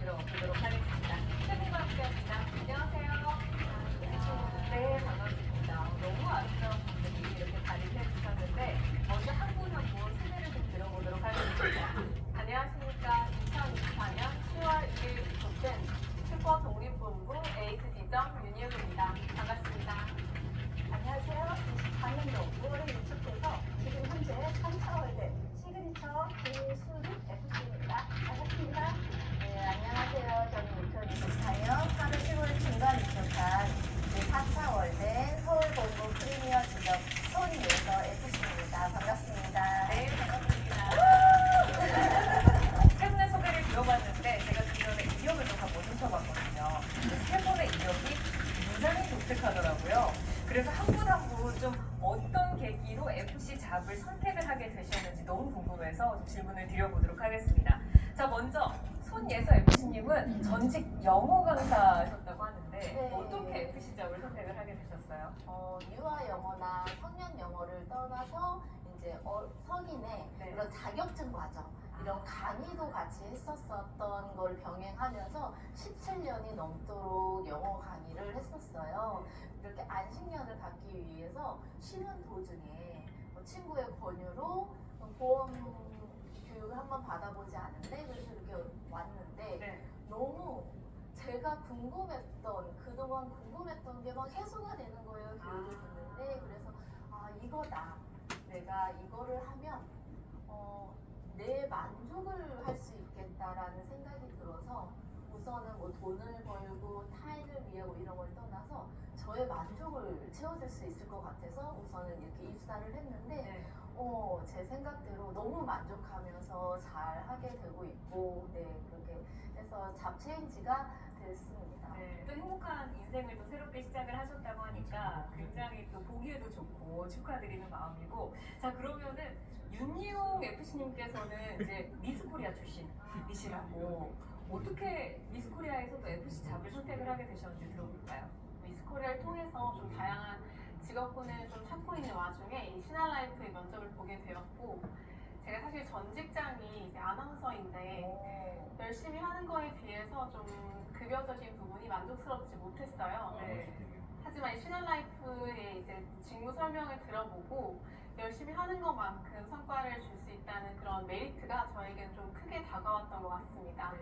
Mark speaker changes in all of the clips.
Speaker 1: 들어보도록 하겠습니다. 팬님과 함께합니다. 안녕하세요. 네, 반갑습니다. 너무 아름다운 분들이 이렇게 자리를 해주셨는데 먼저 한 분 한 분 소개를 좀 들어보도록 하겠습니다. 안녕하십니까. 2024년 10월 1일 입국된 슈퍼 독립본부 에이스 지점 윤희욱입니다. 반갑습니다.
Speaker 2: 안녕하세요. 24년도 5월에 유축돼서 지금 현재 3차월대 시그니처 김수립 FC입니다. 반갑습니다. 네, 안녕하세요. 저는 2024년 8월 15일 중간 입축한 4차월대 서울본부 프리미어 지점 손예서 FC입니다. 반갑습니다.
Speaker 1: 네, 반갑습니다. 세 분의 소개를 들어봤는데 제가 주변에 이력을 좀 한번 훔쳐봤거든요. 근데 세 분의 이력이 굉장히 독특하더라고요. 그래서 한 분 한 분 좀 어떤 계기로 FC 잡을 선택을 하게 되셨는지 너무 궁금해서 좀 질문을 드려보도록 하겠습니다. 자, 먼저 손예서 FC님은 전직 영어 강사셨다고 하는데
Speaker 2: 네.
Speaker 1: 어떻게 FC 잡을 선택을 하게 되셨어요?
Speaker 2: 어, 유아 영어나 성년 영어를 떠나서 이제 어, 성인의
Speaker 1: 네.
Speaker 2: 그런 자격증 과정 이런 강의도 같이 했었었던 걸 병행하면서 17년이 넘도록 영어 강의를 했었어요. 이렇게 안식년을 받기 위해서 쉬는 도중에 뭐 친구의 권유로 보험 교육을 한번 받아보지 않은데 그래서 이렇게 왔는데
Speaker 1: 네.
Speaker 2: 너무 제가 궁금했던 그동안 궁금했던 게 막 해소가 되는 거예요 교육을 듣는데 그래서 아 이거다 내가 이거를 하면 어, 내 만족을 할 수 있겠다라는 생각이 들어서 우선은 뭐 돈을 벌고 타인을 위해 뭐 이런 걸 떠나서 저의 만족을 채워줄 수 있을 것 같아서 우선은 이렇게 입사를 했는데
Speaker 1: 네.
Speaker 2: 어, 제 생각대로 너무 만족하면서 잘 하게 되고 있고, 네, 그렇게 해서 잡체인지가 됐습니다.
Speaker 1: 네, 또 행복한 인생을 또 새롭게 시작을 하셨다고 하니까 굉장히 또 보기에도 좋고 축하드리는 마음이고 자 그러면은 윤희용 FC님께서는 이제 미스코리아 출신이시라고 어떻게 미스코리아에서도 FC 잡을 선택을 하게 되셨는지 들어볼까요?
Speaker 3: 미스코리아를 통해서 좀 다양한 직업군을 좀 찾고 있는 와중에 이 신한라이프의 면접을 보게 되었고 제가 사실 전 직장이 이제 아나운서인데 열심히 하는 거에 비해서 좀 급여적인 부분이 만족스럽지 못했어요.
Speaker 1: 네.
Speaker 3: 하지만 이 신한라이프의 이제 직무 설명을 들어보고 열심히 하는 것만큼 성과를 줄 수 있다는 그런 메리트가 저에게는 좀 크게 다가왔던 것 같습니다.
Speaker 1: 네,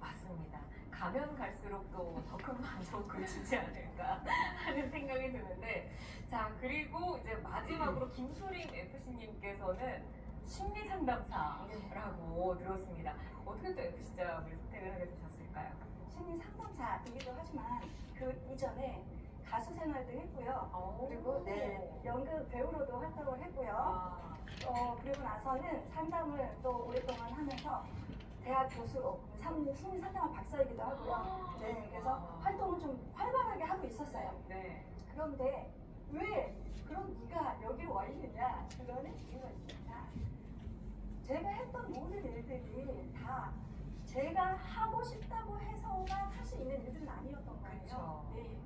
Speaker 1: 맞습니다. 가면 갈수록 또 더 큰 만족을 주지 않을까 하는 생각이 드는데 자 그리고 이제 마지막으로 김수림 FC님께서는 심리 상담사라고 들었습니다. 어떻게 또 FC 잡을 선택을 하게 되셨을까요?
Speaker 4: 심리 상담사이기도 하지만 그 이전에 가수 생활도 했고요. 그리고 네 연극 배우로도 활동을 했고요.
Speaker 1: 아,
Speaker 4: 어 그리고 나서는 상담을 또 오랫동안 하면서 대학 교수로 상- 심리 상담학 박사이기도 하고요. 네 그래서 활동을 좀 활발하게 하고 있었어요.
Speaker 1: 네.
Speaker 4: 그런데 왜 그럼 네가 여기로 와 있느냐? 그거는 이유가 있습니다. 제가 했던 모든 일들이 다 제가 하고 싶다고 해서만 할 수 있는 일들은 아니었던 거예요.
Speaker 1: 그쵸.
Speaker 4: 네.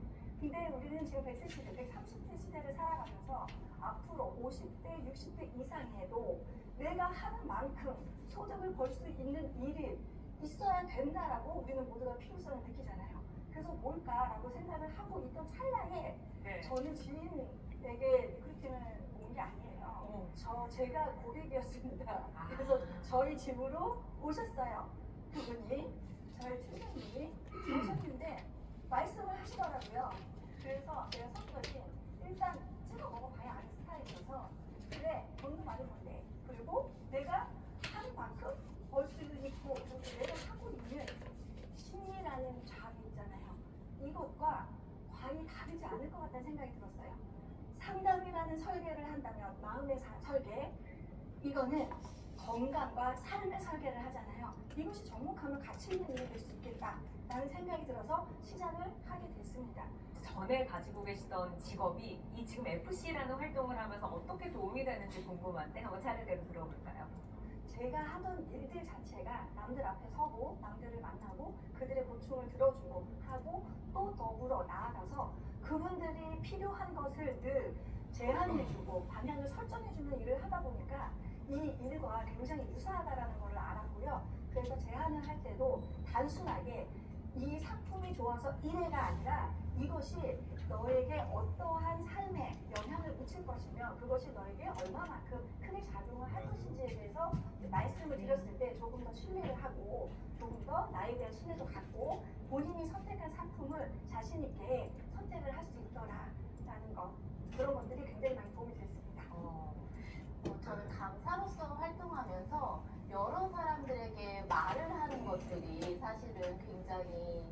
Speaker 4: 근데 우리는 지금 100세 시대, 130세 시대를 살아가면서 앞으로 50대, 60대 이상에도 내가 하는 만큼 소득을 벌 수 있는 일이 있어야 된다라고 우리는 모두가 필요성을 느끼잖아요. 그래서 뭘까라고 생각을 하고 있던 찰나에
Speaker 1: 네.
Speaker 4: 저는 지인에게 리크루팅을 온 게 아니에요.
Speaker 1: 어.
Speaker 4: 저 제가 고객이었습니다.
Speaker 1: 아.
Speaker 4: 그래서 저희 집으로 오셨어요. 그분이 저희 팀장님이 오셨는데 말씀을 하시더라고요. 그래서 제가 선거지 일단 찍어 먹어봐야 아는 스타일이어서 그래 돈도 많이 번대. 그리고 내가 하는 만큼 벌 수 있고 그리고 내가 하고 있는 심리라는 잡이 있잖아요. 이것과 과히 다르지 않을 것 같다는 생각이 들었어요. 상담이라는 설계를 한다면 마음의 사- 설계 이거는 건강과 삶의 설계를 하잖아요. 이것이 접목하면 가치 있는 일이 될 수 있겠다라는 생각이 들어서 시작을 하게 됐습니다.
Speaker 1: 전에 가지고 계시던 직업이 이 지금 FC라는 활동을 하면서 어떻게 도움이 되는지 궁금한데 한번 차례대로 들어볼까요?
Speaker 4: 제가 하던 일들 자체가 남들 앞에 서고 남들을 만나고 그들의 고충을 들어주고 하고 또 더불어 나아가서 그분들이 필요한 것을 늘 제안해주고 방향을 설정해 주는 일을 하다 보니까 이 일과 굉장히 유사하다라는 걸 알았고요. 그래서 제안을 할때 때도 단순하게 이 상품이 좋아서 이래가 아니라 이것이 너에게 어떠한 삶에 영향을 미칠 것이며 그것이 너에게 얼마만큼 크게 작용을 할 것인지에 대해서 말씀을 드렸을 때 조금 더 신뢰를 하고 조금 더 나에 대한 신뢰도 갖고 본인이 선택한 상품을 자신 있게 선택을 할 수 있더라라는 것 그런 것들이 굉장히 많이 도움이 됐습니다.
Speaker 1: 어,
Speaker 2: 어, 저는 강사로서 활동하면서 여러 사람들에게 말을 하는 것들이 사실은 굉장히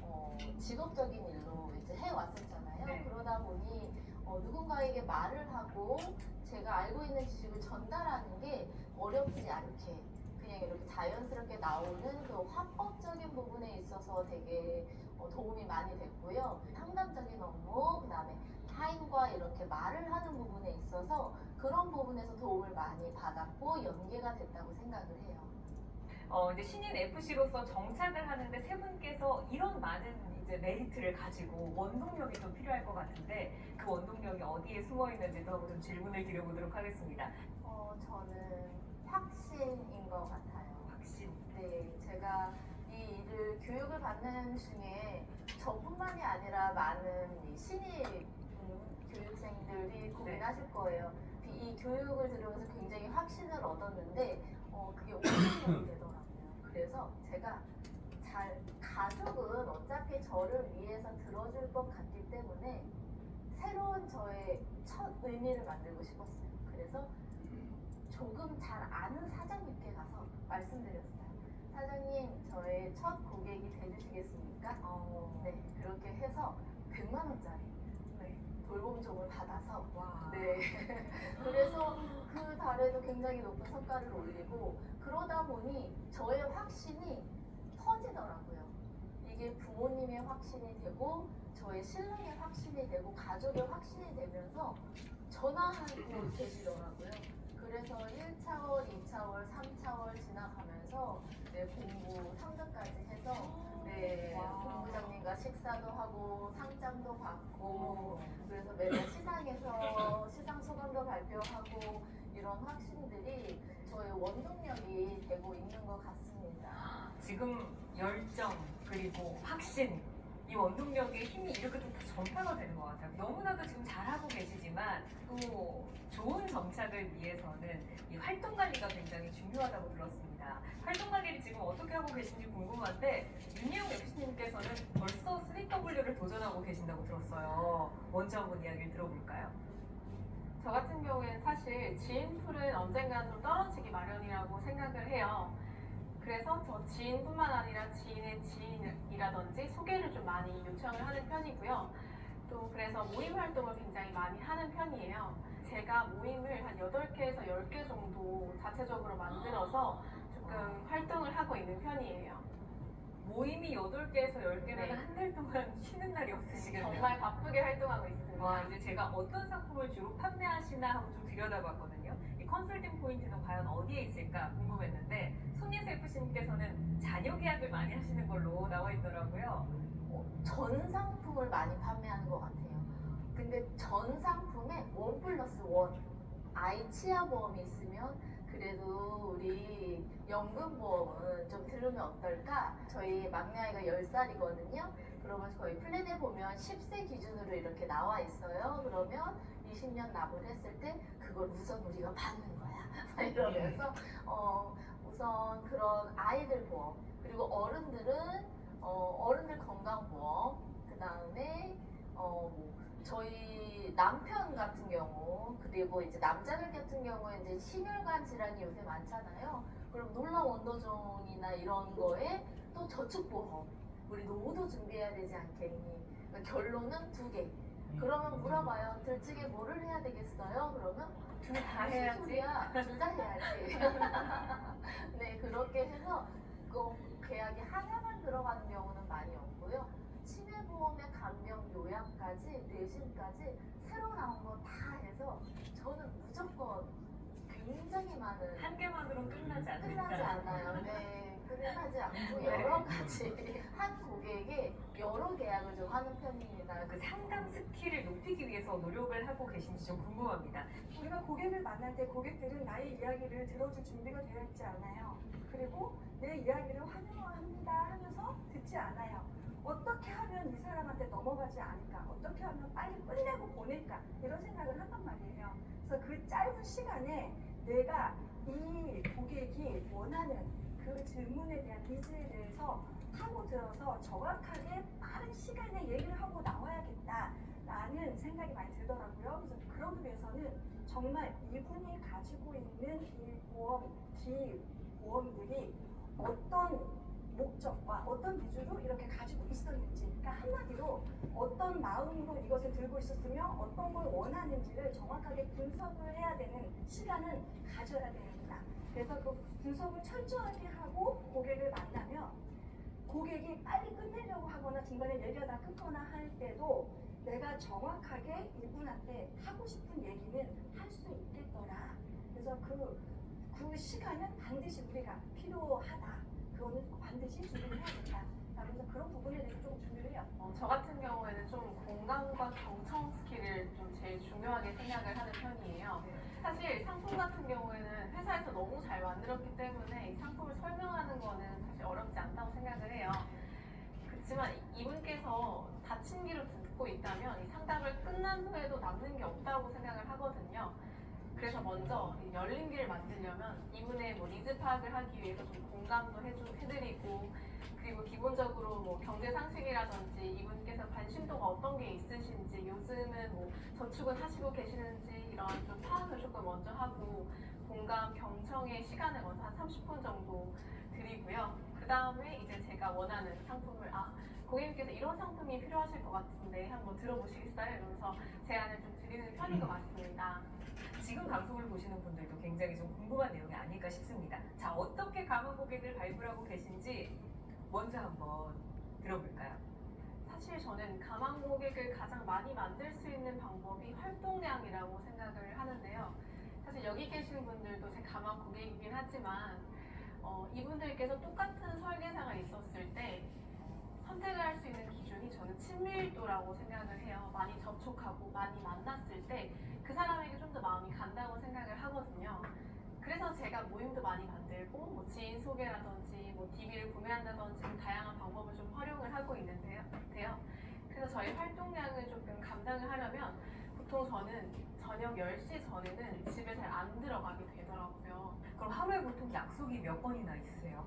Speaker 2: 어, 직업적인 일로 이제 해왔었잖아요.
Speaker 1: 네.
Speaker 2: 그러다 보니 어, 누군가에게 말을 하고 제가 알고 있는 지식을 전달하는 게 어렵지 않게 그냥 이렇게 자연스럽게 나오는 그 화법적인 부분에 있어서 되게 어, 도움이 많이 됐고요. 상담적인 업무, 그 다음에 타인과 이렇게 말을 하는 부분에 있어서 그런 부분에서 도움을 많이 받았고 연계가 됐다고 생각을 해요.
Speaker 1: 어, 이제 신인 FC로서 정착을 하는데 세 분께서 이런 많은 이제 메리트를 가지고 원동력이 좀 필요할 것 같은데 그 원동력이 어디에 숨어 있는지도 한번 좀 질문을 드려보도록 하겠습니다.
Speaker 2: 어, 저는 확신인 것 같아요.
Speaker 1: 확신.
Speaker 2: 네, 제가 이 일을 교육을 받는 중에 저뿐만이 아니라 많은 이 신입 음, 교육생들이 고민하실 거예요. 이 교육을 들으면서 굉장히 확신을 얻었는데 어, 그게 오인이 되더라고요. 그래서 제가 잘 가족은 어차피 저를 위해서 들어줄 것 같기 때문에 새로운 저의 첫 의미를 만들고 싶었어요. 그래서 조금 잘 아는 사장님께 가서 말씀드렸어요. 사장님, 저의 첫 고객이 돼주시겠습니까?
Speaker 1: 어,
Speaker 2: 네, 그렇게 해서 100만 원짜리 네, 돌봄종을 받아서
Speaker 1: 와.
Speaker 2: 네. 그래서 그 달에도 굉장히 높은 성과를 올리고 그러다 보니 저의 확신이 터지더라고요. 이게 부모님의 확신이 되고 저의 신랑의 확신이 되고 가족의 확신이 되면서 전화하고 계시더라고요. 그래서 1차월, 2차월, 3차월 지나가면서 네, 공부 상담까지 해서 네,
Speaker 1: 와.
Speaker 2: 본부장님과 식사도 하고 상장도 받고 그래서 매달 시상에서 시상 소감도 발표하고 이런 확신들이 저의 원동력이 되고 있는 것 같습니다.
Speaker 1: 지금 열정 그리고 확신 이 원동력의 힘이 이렇게 좀 전파가 되는 것 같아요. 너무나도 지금 잘하고 계시지만 또 좋은 정착을 위해서는 이 활동 관리가 굉장히 중요하다고 들었습니다. 활동 관리를 지금 어떻게 하고 계신지 궁금한데 윤예용 FC님께서는 벌써 3W를 도전하고 계신다고 들었어요. 먼저 한번 이야기를 들어볼까요?
Speaker 3: 저 같은 경우에는 사실 지인풀은 언젠가는 좀 떨어지기 마련이라고 생각을 해요. 그래서 저 지인뿐만 아니라 지인의 지인 이라든지 소개를 좀 많이 요청을 하는 편이고요. 또 그래서 모임 활동을 굉장히 많이 하는 편이에요. 제가 모임을 한 8개에서 10개 정도 자체적으로 만들어서 조금 활동을 하고 있는 편이에요.
Speaker 1: 모임이 8개에서 10개면
Speaker 3: 네.
Speaker 1: 한달 동안 쉬는 날이 없으시겠네요.
Speaker 3: 정말 바쁘게 활동하고 있습니다.
Speaker 1: 와 이제 제가 어떤 상품을 주로 판매하시나 하고 좀 들여다봤거든요. 이 컨설팅 포인트는 과연 어디에 있을까 궁금했는데 손예수 FC님께서는 자녀 계약을 많이 하시는 걸로 나와 있더라고요.
Speaker 2: 어, 전 상품을 많이 판매하는 것 같아요. 근데 전 상품에 원 플러스 원 아이 치아 보험이 있으면 그래도 우리 연금보험은 좀 들으면 어떨까? 저희 막내 아이가 10살이거든요. 그러면 저희 플랜에 보면 10세 기준으로 이렇게 나와 있어요. 그러면 20년 납을 했을 때 그걸 우선 우리가 받는 거야. 막 이러면서 어, 우선 그런 아이들 보험 그리고 어른들은 어, 어른들 건강보험 그 다음에 어, 뭐 저희 남편 같은 경우 그리고 이제 남자들 같은 경우에 이제 심혈관 질환이 요새 많잖아요. 그럼 놀라 원더종이나 이런 거에 또 저축보험 우리 노후도 준비해야 되지 않겠니? 그러니까 결론은 두 개. 그러면 물어봐요. 둘 중에 뭐를 해야 되겠어요? 그러면
Speaker 1: 둘 다 해야지.
Speaker 2: 둘 다 해야지. 네 그렇게 해서 그 계약이 하나만 들어가는 경우는 많이 없고요. 치매보험의 간병 요양까지 내신까지 새로 나온 거 다 해서 저는 무조건 굉장히 많은
Speaker 1: 한 개만으로는 끝나지 않는다.
Speaker 2: 끝나지 않아요. 네. 그래서 하지 않고
Speaker 1: 네.
Speaker 2: 여러 가지 한 고객이 여러 계약을 좀 하는 편입니다.
Speaker 1: 그 상담 스킬을 높이기 위해서 노력을 하고 계신지 좀 궁금합니다.
Speaker 4: 우리가 고객을 만날 때 고객들은 나의 이야기를 들어줄 준비가 되어 있지 않아요. 그리고 내 이야기를 환영합니다 하면서 듣지 않아요. 어떻게 하면 이 사람한테 넘어가지 않을까? 어떻게 하면 빨리 끝내고 보낼까? 이런 생각을 한단 말이에요. 그래서 그 짧은 시간에 내가 이 고객이 원하는 그 질문에 대한 니즈에 대해서 하고 들어서 정확하게 빠른 시간에 얘기를 하고 나와야겠다라는 생각이 많이 들더라고요. 그래서 그러기 위해서는 정말 이분이 가지고 있는 이 보험, 기 보험들이 어떤 목적과 어떤 비주로 이렇게 가지고 있었는지 그러니까 한마디로 어떤 마음으로 이것을 들고 있었으며 어떤 걸 원하는지를 정확하게 분석을 해야 되는 시간은 가져야 됩니다. 그래서 그 분석을 철저하게 하고 고객을 만나면 고객이 빨리 끝내려고 하거나 중간에 얘기하다 끊거나 할 때도 내가 정확하게 이분한테 하고 싶은 얘기는 할 수 있겠더라. 그래서 그, 그 시간은 반드시 우리가 필요하다. 그거는 반드시 준비를 해야겠다. 그래서 그런 부분에 대해서 좀 준비를 해요.
Speaker 3: 어, 저 같은 경우에는 좀 공감과 경청 스킬을 좀 제일 중요하게 생각을 하는 편이에요. 사실 상품 같은 경우에는 회사에서 너무 잘 만들었기 때문에 이 상품을 설명하는 거는 사실 어렵지 않다고 생각을 해요. 그렇지만 이분께서 다친 귀로 듣고 있다면 이 상담을 끝난 후에도 남는 게 없다고 생각을 하거든요. 그래서 먼저 이 열린 귀를 만들려면 이분의 뭐 니즈 파악을 하기 위해서 좀 공감도 해주, 해드리고 그리고 기본적으로 뭐 경제 상식이라든지 이분께서 관심도가 어떤 게 있으신지 요즘은 뭐 저축은 하시고 계시는지 이런 좀 파악을 조금 먼저 하고 공감 경청의 시간을 먼저 한 30분 정도 드리고요. 그 다음에 이제 제가 원하는 상품을 아 고객님께서 이런 상품이 필요하실 것 같은데 한번 들어보시겠어요? 이러면서 제안을 좀 드리는 편인 것 같습니다.
Speaker 1: 지금 방송을 보시는 분들도 굉장히 좀 궁금한 내용이 아닐까 싶습니다. 자, 어떻게 가만 고객을 발굴하고 계신지 먼저 한번 들어볼까요?
Speaker 3: 저는 가망 고객을 가장 많이 만들 수 있는 방법이 활동량이라고 생각을 하는데요. 사실 여기 계신 분들도 제 가망 고객이긴 하지만 어, 이분들께서 똑같은 설계사가 있었을 때 선택을 할 수 있는 기준이 저는 친밀도라고 생각을 해요. 많이 접촉하고 많이 만났을 때 그 사람에게 좀 더 마음이 간다고 생각을 하거든요. 그래서 제가 모임도 많이 만들고 뭐 지인 소개라든지 뭐 DB를 구매한다든지 좀 다양한 방법을 좀 활용을 하고 있는데요. 그래서 저희 활동량을 조금 감당을 하려면 보통 저는 저녁 10시 전에는 집에 잘 안 들어가게 되더라고요.
Speaker 1: 그럼 하루에 보통 약속이 몇 번이나 있으세요?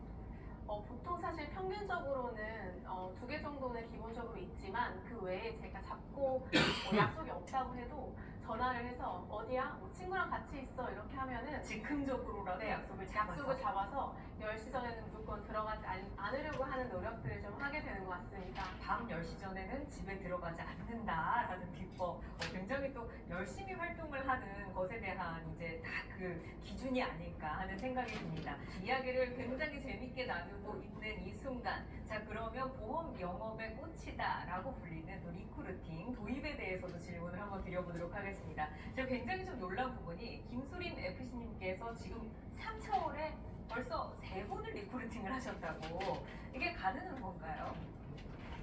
Speaker 3: 어, 보통 사실 평균적으로는 어, 두 개 정도는 기본적으로 있지만 그 외에 제가 잡고 어, 약속이 없다고 해도 전화를 해서 어디야? 뭐 친구랑 같이 있어 이렇게 하면은
Speaker 1: 즉흥적으로라도
Speaker 3: 네,
Speaker 1: 약속을 잡아서
Speaker 3: 약속을 잡아서 10시 전에는 무조건 들어가지 않- 않으려고 하는 노력들을 좀 하게 되는 것 같습니다.
Speaker 1: 밤 10시 전에는 집에 들어가지 않는다라는 비법 어, 굉장히 또 열심히 활동을 하는 것에 대한 이제 다 그 기준이 아닐까 하는 생각이 듭니다. 이야기를 굉장히 재밌게 나누고 있는 이 순간 자 그러면 보험 영업의 꽃이다 라고 불리는 또 리크루팅 도입에 대해서도 질문을 한번 드려보도록 하겠습니다. 제가 굉장히 좀 놀란 부분이 김수림 FC님께서 지금 3차원에 벌써 세 분을 리크루팅을 하셨다고 이게 가능한 건가요?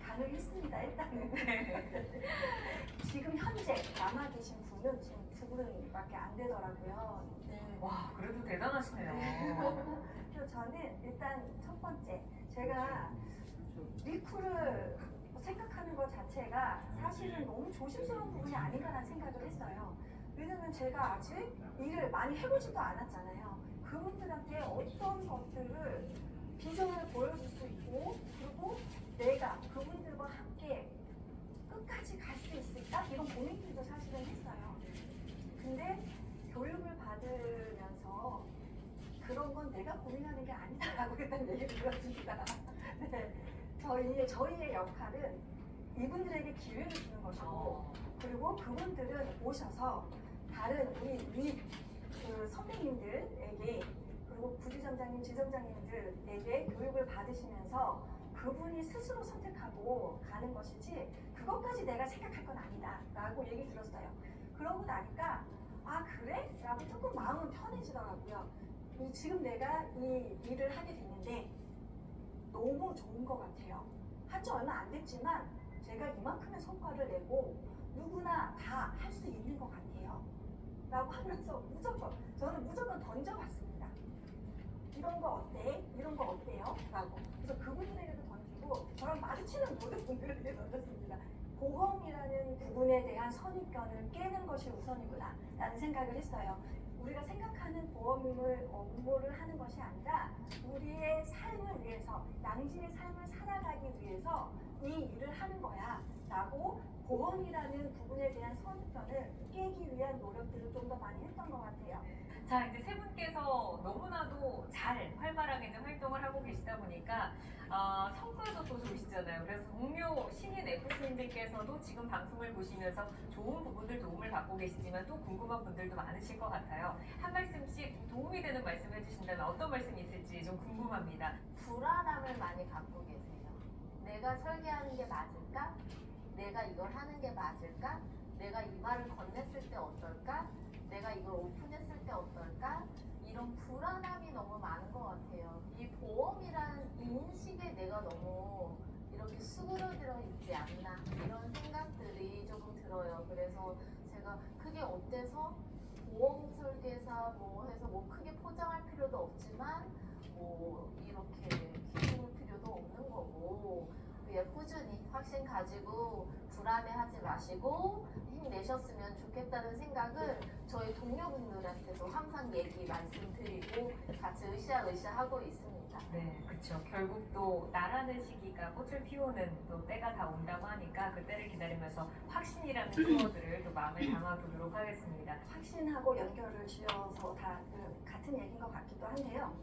Speaker 4: 가능했습니다. 일단은 지금 현재 남아 계신 분은 지금 두 분밖에 안 되더라고요. 네.
Speaker 1: 와 그래도 대단하시네요.
Speaker 4: 그래서 저는 일단 첫 번째 제가 리쿠를 생각하는 것 자체가 사실은 너무 조심스러운 부분이 아닌가라는 생각을 했어요. 왜냐면 제가 아직 일을 많이 해보지도 않았잖아요. 그분들한테 어떤 것들을 비전을 보여줄 수 있고 그리고 내가 그분들과 함께 끝까지 갈 수 있을까? 이런 고민들도 사실은 했어요. 근데 교육을 받으면서 그런 건 내가 고민하는 게 아니다라고 일단 얘기를 들었습니다. 네. 저희, 저희의 역할은 이분들에게 기회를 주는 것이고,
Speaker 1: 어,
Speaker 4: 그리고 그분들은 오셔서 다른 우리 윗 그 선배님들에게 그리고 부지점장님, 지점장님들에게 교육을 받으시면서 그분이 스스로 선택하고 가는 것이지 그것까지 내가 생각할 건 아니다 라고 얘기 들었어요. 그러고 나니까 아 그래? 라고 조금 마음은 편해지더라고요. 이 지금 내가 이 일을 하게 됐는데 좋은 것 같아요. 한 지 얼마 안 됐지만 제가 이만큼의 성과를 내고 누구나 다 할 수 있는 것 같아요. 라고 하면서 무조건, 저는 무조건 던져봤습니다. 이런 거 어때? 이런 거 어때요? 라고. 그래서 그분들에게도 던지고 저랑 마주치는 모든 분들에게 던졌습니다. 보험이라는 부분에 대한 선입견을 깨는 것이 우선이구나 라는 생각을 했어요. 우리가 생각하는 보험을 업무를 하는 것이 아니라 우리의 삶을 위해서 양질의 삶을 살아가기 위해서 이 일을 하는 거야 라고 보험이라는 부분에 대한 선입견을 깨기 위한 노력들을 좀 더 많이 했던 것 같아요.
Speaker 1: 자, 이제 세 분께서 너무나도 잘 활발하게 이제 활동을 하고 계시다 보니까 어, 성과도 또 좋으시잖아요. 그래서 동료 신인 FC님들께서도 지금 방송을 보시면서 좋은 부분들 도움을 받고 계시지만 또 궁금한 분들도 많으실 것 같아요. 한 말씀씩 좀 도움이 되는 말씀 해주신다면 어떤 말씀이 있을지 좀 궁금합니다.
Speaker 2: 불안함을 많이 갖고 계세요. 내가 설계하는 게 맞을까? 내가 이걸 하는 게 맞을까? 내가 이 말을 건넸을 때 어떨까? 내가 이걸 오픈했을 때 어떨까? 이런 불안함이 너무 많은 것 같아요. 이 보험이란 인식에 내가 너무 이렇게 수그러들어 있지 않나 이런 생각들이 조금 들어요. 그래서 제가 그게 어때서 보험 설계사 뭐 해서 뭐 크게 포장할 필요도 없지만 뭐 이렇게 키울 필요도 없는 거고 그냥 꾸준히 확신 가지고 불안해하지 마시고 힘내셨으면 좋겠다는 생각을 저희 동료분들한테도 항상 얘기 말씀드리고 같이 으쌰으쌰 하고 있습니다.
Speaker 1: 네, 그렇죠. 결국 또 나라는 시기가 꽃을 피우는 또 때가 다 온다고 하니까 그 때를 기다리면서 확신이라는 키워드를 또 마음에 담아두도록 하겠습니다.
Speaker 4: 확신하고 연결을 지어서 다 그 같은 얘기인 것 같기도 한데요.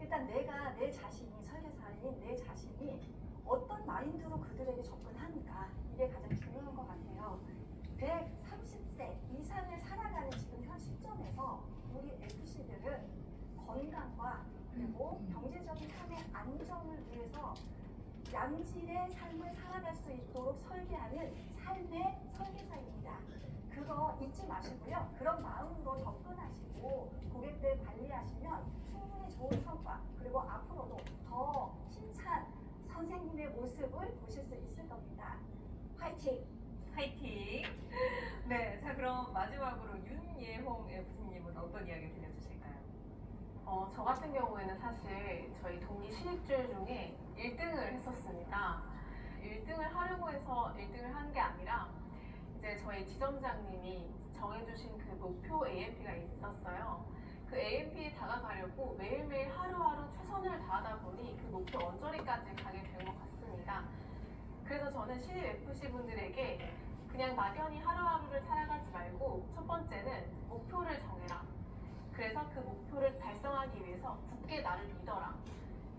Speaker 4: 일단 내가 내 자신이 설계사인 내 자신이 어떤 마인드로 그들에게 접근하는가 이게 가장 중요한 것 같아요. 130세 이상을 살아가는 지금 현 시점에서 우리 FC들은 건강과 그리고 경제적인 삶의 안정을 위해서 양질의 삶을 살아갈 수 있도록 설계하는 삶의 설계사입니다. 그거 잊지 마시고요. 그런 마음으로 접근하시고 고객들 관리하시면 충분히 좋은 성과 그리고 앞으로도 더 힘찬 선생님의 모습을 보실 수 있을 겁니다. 화이팅!
Speaker 1: 화이팅! 네, 자 그럼 마지막으로 윤예홍 FC님은 어떤 이야기 들려주실까요?
Speaker 3: 어, 저 같은 경우에는 사실 저희 동기 신입줄 중에 1등을 했었습니다. 1등을 하려고 해서 1등을 한 게 아니라 이제 저희 지점장님이 정해주신 그 목표 AMP가 있었어요. 그 AMP에 다가가려고 매일매일 하루하루 최선을 다하다 보니 그 목표 언저리까지 가게 된 것 같습니다. 그래서 저는 신입 FC 분들에게 그냥 막연히 하루하루를 살아가지 말고 첫 번째는 목표를 정해라. 그래서 그 목표를 달성하기 위해서 굳게 나를 믿어라.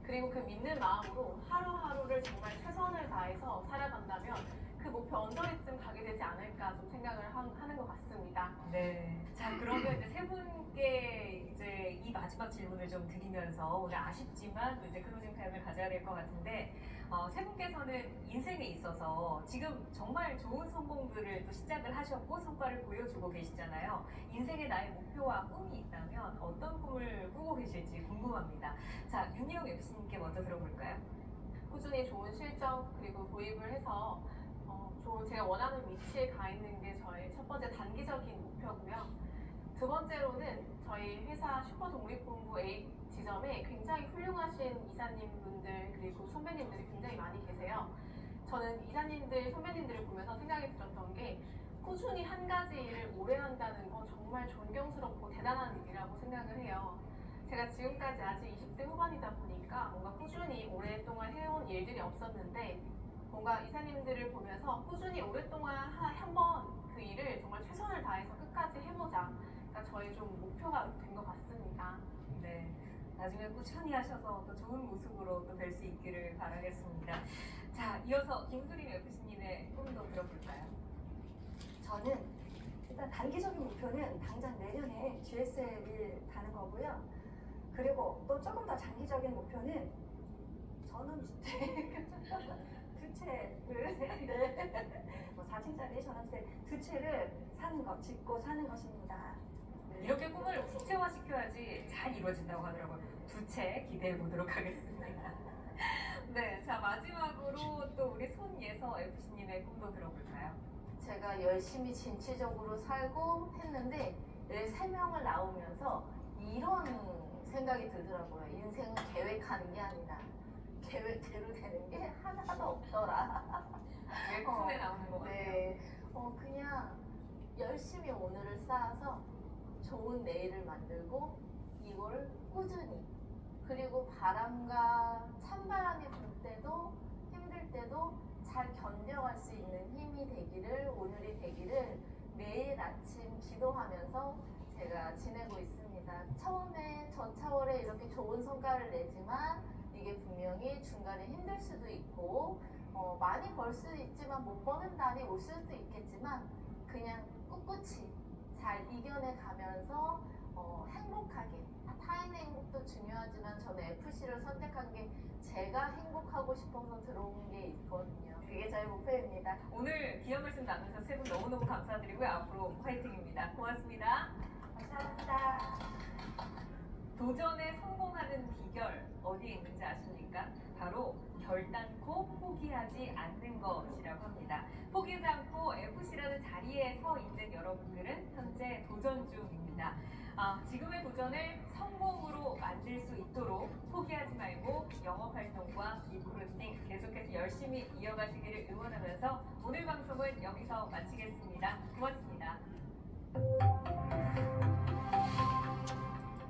Speaker 3: 그리고 그 믿는 마음으로 하루하루를 정말 최선을 다해서 살아간다면 그 목표 언저리쯤 가게 되지 않을까 좀 생각을 하, 하는 것 같습니다.
Speaker 1: 네. 자 그러면 이제 세 분께 이제 이 마지막 질문을 좀 드리면서 오늘 아쉽지만 또 이제 클로징 타임을 가져야 될 것 같은데 어, 세 분께서는 인생에 있어서 지금 정말 좋은 성공들을 또 시작을 하셨고 성과를 보여주고 계시잖아요. 인생에 나의 목표와 꿈이 있다면 어떤 꿈을 꾸고 계실지 궁금합니다. 자 윤희영 FC님께 먼저 들어볼까요?
Speaker 3: 꾸준히 좋은 실적 그리고 도입을 해서 어, 좋은 제가 원하는 위치에 가 있는 게 저의 첫 번째 단기적인 목표고요. 두 번째로는 저희 회사 슈퍼 독립본부 A 지점에 굉장히 훌륭하신 이사님분들 그리고 선배님들이 굉장히 많이 계세요. 저는 이사님들 선배님들을 보면서 생각이 들었던 게 꾸준히 한 가지 일을 오래 한다는 건 정말 존경스럽고 대단한 일이라고 생각을 해요. 제가 지금까지 아직 20대 후반이다 보니까 뭔가 꾸준히 오랫동안 해온 일들이 없었는데 뭔가 이사님들을 보면서 꾸준히 오랫동안 한번 그 일을 정말 최선을 다해서 끝까지 해보자. 그러니까 저의 좀 목표가 된 것 같습니다.
Speaker 1: 네. 나중에 꾸준히 하셔서 또 좋은 모습으로 또 뵐 수 있기를 바라겠습니다. 자, 이어서 김수림 FC님의 꿈도 들어볼까요?
Speaker 4: 저는 일단 단기적인 목표는 당장 내년에 GSL을 가는 거고요. 그리고 또 조금 더 장기적인 목표는 전원주택 두 채를 네. 뭐 4층짜리 전원주택 두 채를 사는 것, 짓고 사는 것입니다. 네.
Speaker 1: 이렇게 꿈을 구체화 시켜야지 잘 이루어진다고 하더라고요. 두 채 기대해 보도록 하겠습니다. 네, 자 마지막으로 또 우리 손예서 FC님의 꿈도 들어볼까요?
Speaker 2: 제가 열심히 진취적으로 살고 했는데 내세 명을 낳으면서 이런 생각이 들더라고요. 인생은 계획하는 게 아니다. 계획대로 되는 게 하나도 없더라.
Speaker 1: 웹툰에 나오는 것 같아요.
Speaker 2: 네, 어, 그냥 열심히 오늘을 쌓아서 좋은 내일을 만들고 이걸 꾸준히 그리고 바람과 찬바람이 불 때도 힘들 때도 잘 견뎌갈 수 있는 힘이 되기를 오늘이 되기를 매일 아침 기도하면서 제가 지내고 있습니다. 처음에 전차월에 이렇게 좋은 성과를 내지만 이게 분명히 중간에 힘들 수도 있고 어, 많이 벌 수도 있지만 못 버는 날이 올 수도 있겠지만 그냥 꿋꿋이 잘 이겨내 가면서 어, 행복하게 타인의 행복도 중요하지만 저는 FC를 선택한 게 제가 행복하고 싶어서 들어온 게 있거든요. 그게 저의 목표입니다.
Speaker 1: 오늘 귀한 말씀 나누셔서 세 분 너무너무 감사드리고요. 앞으로 화이팅입니다. 고맙습니다.
Speaker 4: 감사합니다.
Speaker 1: 도전에 성공하는 비결 어디에 있는지 아십니까? 바로 결단코 포기하지 않는 것이라고 합니다. 포기하지 않고 FC라는 자리에 서 있는 여러분들은 현재 도전 중입니다. 아, 지금의 도전을 성공으로 만들 수 있도록 포기하지 말고 영업 활동과 리크루팅 계속해서 열심히 이어가시기를 응원하면서 오늘 방송은 여기서 마치겠습니다. 고맙습니다.